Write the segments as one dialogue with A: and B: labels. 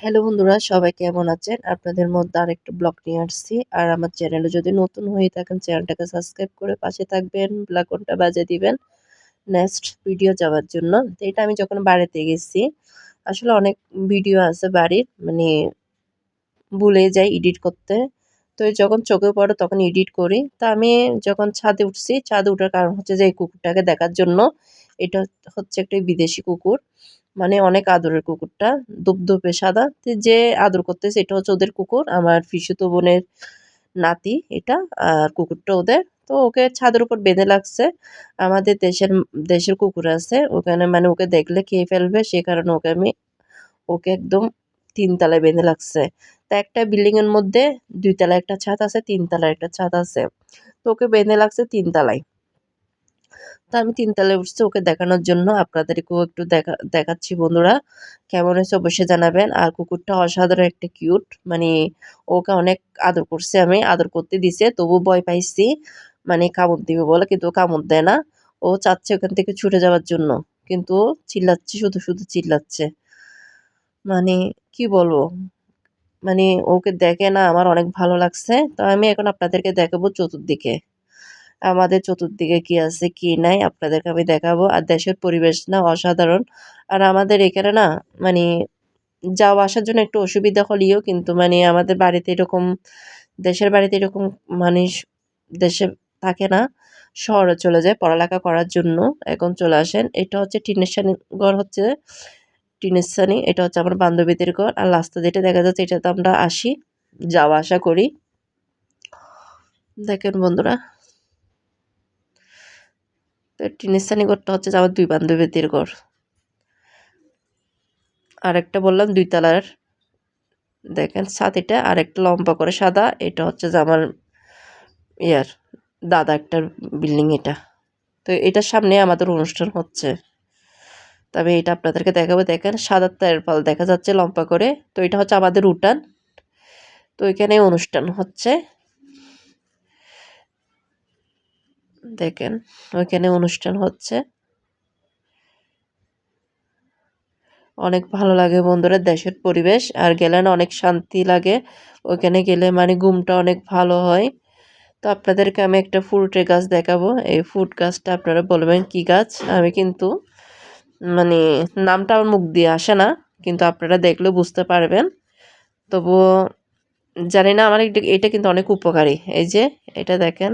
A: Hello বন্ধুরা, সবাই কেমন আছেন? আপনাদের মধ্যে আরেকটা ব্লগ নিয়ে আসছি। আর আমার চ্যানেলে যদি নতুন হয়ে থাকেন চ্যানেলটাকে সাবস্ক্রাইব করে পাশে থাকবেন ব্লাকনটা বাজে দিবেন নেক্সট ভিডিও যাওয়ার জন্য। তো এটা আমি যখন বাড়িতে গেছি, আসলে অনেক ভিডিও আছে বাড়ির মানে ভুলে যাই এডিট করতে। তো যখন চোখে পড়ে তখন এডিট করি। তা আমি যখন ছাদে উঠছি, ছাদে উঠার কারণ হচ্ছে যে এই কুকুরটাকে দেখার জন্য। এটা হচ্ছে একটা বিদেশি কুকুর। মানে অনেক আদরের কুকুরটা দুপদুপে সাদা। যে আদর করতেছে এটা হচ্ছে ওদের কুকুর, আমার ফিসুতো বোনের নাতি এটা আর কুকুরটা ওদের। তো ওকে ছাদের উপর বেঁধে লাগছে। আমাদের দেশের দেশের কুকুর আছে, ওখানে মানে ওকে দেখলে খেয়ে ফেলবে, সে কারণে ওকে আমি, ওকে একদম তিনতলায় বেঁধে লাগছে। তা একটা বিল্ডিংয়ের মধ্যে দুই তলায় একটা ছাদ আছে তিনতলায় একটা ছাদ আছে। তো ওকে বেঁধে লাগছে তিনতলায় তো আমি তিনতলায় উঠছি ওকে দেখানোর জন্য আপনাদেরকেও একটু দেখা, দেখাচ্ছি বন্ধুরা। কেমন হয়েছে অবশ্যই জানাবেন। আর কুকুরটা অসাধারণ একটা কিউট মানে ওকে অনেক আদর করছে আমি, আদর করতে দিছে তবু ভয় পাইছি মানে কামড় দিবে বলে, কিন্তু ও কামড় দেয় না। ও চাচ্ছে ওখান থেকে ছুটে যাওয়ার জন্য, কিন্তু চিল্লাচ্ছে, শুধু শুধু চিল্লাচ্ছে। মানে কি বলব? মানে ওকে দেখে না আমার অনেক ভালো লাগছে, তো আমি এখন আপনাদেরকে দেখাবো চতুর্দিকে। আমাদের চতুর্দিকে কি আছে, কি নাই, আপনাদেরকে আমি দেখাবো। আর দেশের পরিবেশ না অসাধারণ। আর আমাদের এখানে না মানে যাওয়া আসার জন্য একটু অসুবিধা হলেও কিন্তু মানে আমাদের বাড়িতে এরকম, দেশের বাড়িতে এরকম মানুষ দেশে থাকে না, শহরে চলে যায় পড়ালেখা করার জন্য। এখন চলে আসেন। এটা হচ্ছে টিনের ঘর হচ্ছে টিনের এটা হচ্ছে আমার বান্ধবীদের ঘর। আর রাস্তা যেটা দেখা যাচ্ছে এটা তো আমরা আসি, যাওয়া আসা করি। দেখেন বন্ধুরা। তো টিনের সানি ঘরটা হচ্ছে যে আমার দুই বান্ধবীদের ঘর। আরেকটা বললাম দুই তালার। দেখেন ছাতিটা আর একটা লম্বা করে সাদা, এটা হচ্ছে যে আমার ইয়ার, দাদা একটা বিল্ডিং এটা। তো এটার সামনে আমাদের অনুষ্ঠান হচ্ছে। তবে এটা আপনাদেরকে দেখাবো, দেখেন, সাদা পাল দেখা যাচ্ছে লম্বা করে। তো এটা হচ্ছে আমাদের উঠান। তো এখানে অনুষ্ঠান হচ্ছে। দেখেন, ওইখানে অনুষ্ঠান হচ্ছে। অনেক ভালো লাগে বন্ধুরা, দেশের পরিবেশ, আর গেলে না অনেক শান্তি লাগে। ওইখানে গেলে মানে ঘুমটা অনেক ভালো হয়। তো আপনাদেরকে আমি একটা ফ্রুটের গাছ দেখাবো। এই ফ্রুট গাছটা আপনারা বলবেন কি গাছ? আমি কিন্তু মানে নামটা আমার মুখ দিয়ে আসে না, কিন্তু আপনারা দেখলেও বুঝতে পারবেন। তবুও জানি না, আমার এটা কিন্তু অনেক উপকারী। এই যে, এটা দেখেন।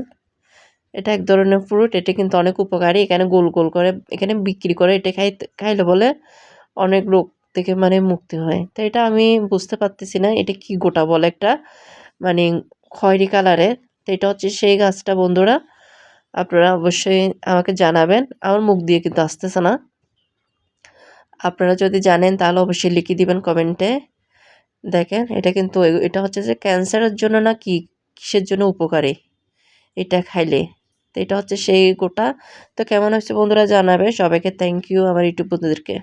A: এটা এক ধরনের ফ্রুট এটা কিন্তু অনেক উপকারী। এখানে গোল গোল করে, এখানে বিক্রি করে এটা খাই খাইলে বলে অনেক রোগ থেকে মানে মুক্তি হয়। তো এটা আমি বুঝতে পারতেছি না, এটা কি গোটা বলে একটা মানে খয়েরি কালারের তো এটা হচ্ছে সেই গাছটা বন্ধুরা, আপনারা অবশ্যই আমাকে জানাবেন। আমার মুখ দিয়ে কিন্তু আসতেছে না। আপনারা যদি জানেন তাহলে অবশ্যই লিখে দিবেন কমেন্টে। দেখেন, এটা কিন্তু এটা হচ্ছে যে ক্যান্সারের জন্য না কি কিসের জন্য উপকারী? এটা খাইলে। তো এটা হচ্ছে সেই গোটা। তো কেমন হয়েছে বন্ধুরা জানাবে। সবাইকে থ্যাংক ইউ আমার ইউটিউব বন্ধুদেরকে।